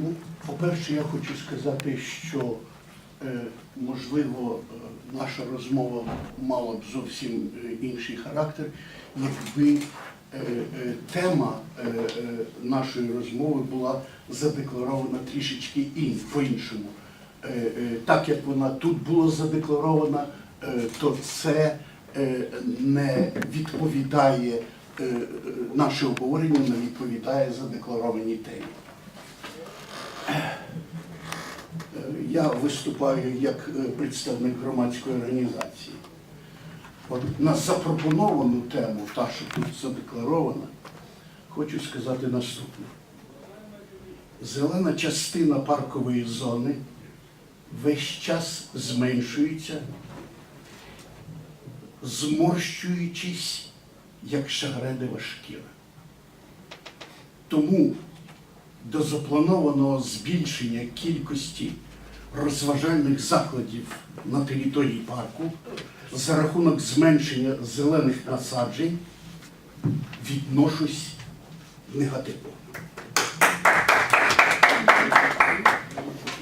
Ну, по-перше, я хочу сказати, що е, можливо е, наша розмова мала б зовсім е, інший характер, якби тема нашої розмови була задекларована трішечки ін, по-іншому. Так як вона тут була задекларована, то це не відповідає, наше обговорення не відповідає задекларованій темі. Я виступаю як е, представник громадської організації. От на запропоновану тему, та, що тут задекларована, хочу сказати наступне. Зелена частина паркової зони весь час зменшується, зморщуючись, як шагредова шкіра. Тому до запланованого збільшення кількості розважальних закладів на території парку за рахунок зменшення зелених насаджень відношусь негативно.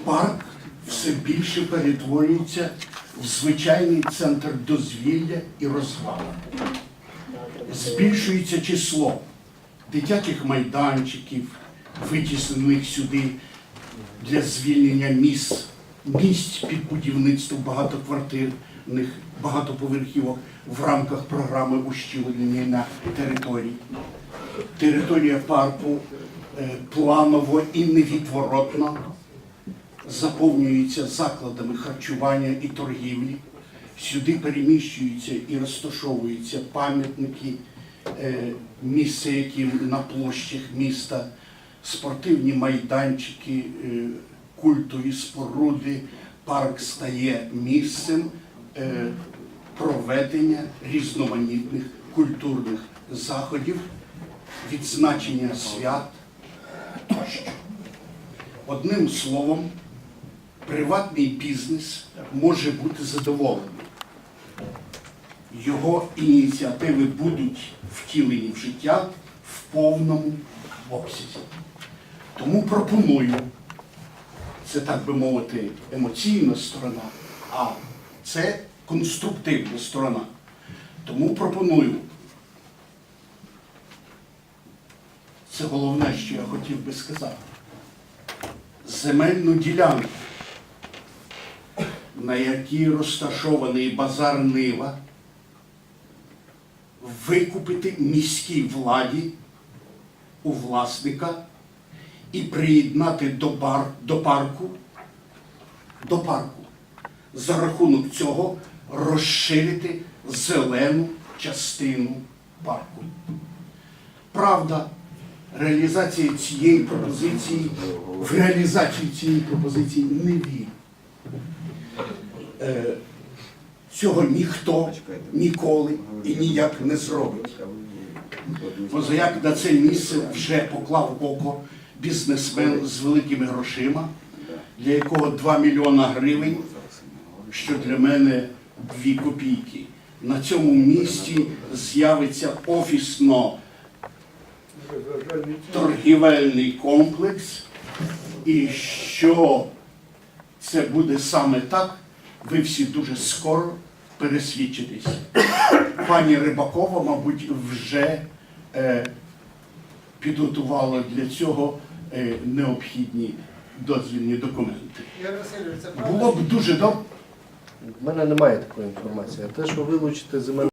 Парк все більше перетворюється в звичайний центр дозвілля і розваги. Збільшується число дитячих майданчиків, витіснених сюди для звільнення місць, місць під будівництво багатоквартирних багатоповерхівок в рамках програми ущільнення території. Територія парку е, планово і невідворотно заповнюється закладами харчування і торгівлі. Сюди переміщуються і розташовуються пам'ятники, е, місця, які на площах міста, спортивні майданчики, е, культові споруди. Парк стає місцем е, проведення різноманітних культурних заходів, відзначення свят тощо. Одним словом, приватний бізнес може бути задоволений. Його ініціативи будуть втілені в життя в повному обсязі. Тому пропоную, це так би мовити, емоційна сторона, а це конструктивна сторона. Тому пропоную. Це головне, що я хотів би сказати земельну ділянку, на якій розташований базар Нива, викупити міській владі у власника і приєднати до, бар, до парку, до парку. За рахунок цього розширити зелену частину парку. Правда, реалізація цієї пропозиції, в реалізацію цієї пропозиції не вірю. Е, цього ніхто ніколи і ніяк не зробить. Позаяк на це місце вже поклав око бізнесмен з великими грошима, для якого 2 мільйона гривень, що для мене 2 копійки. На цьому місці з'явиться офісно торгівельний комплекс, і що це буде саме так, ви всі дуже скоро пересвідчитесь. Пані Рибакова, мабуть, вже е, підготувала для цього необхідні дозвільні документи. Було б дуже добре. В мене немає такої інформації. А те, що вилучити земельну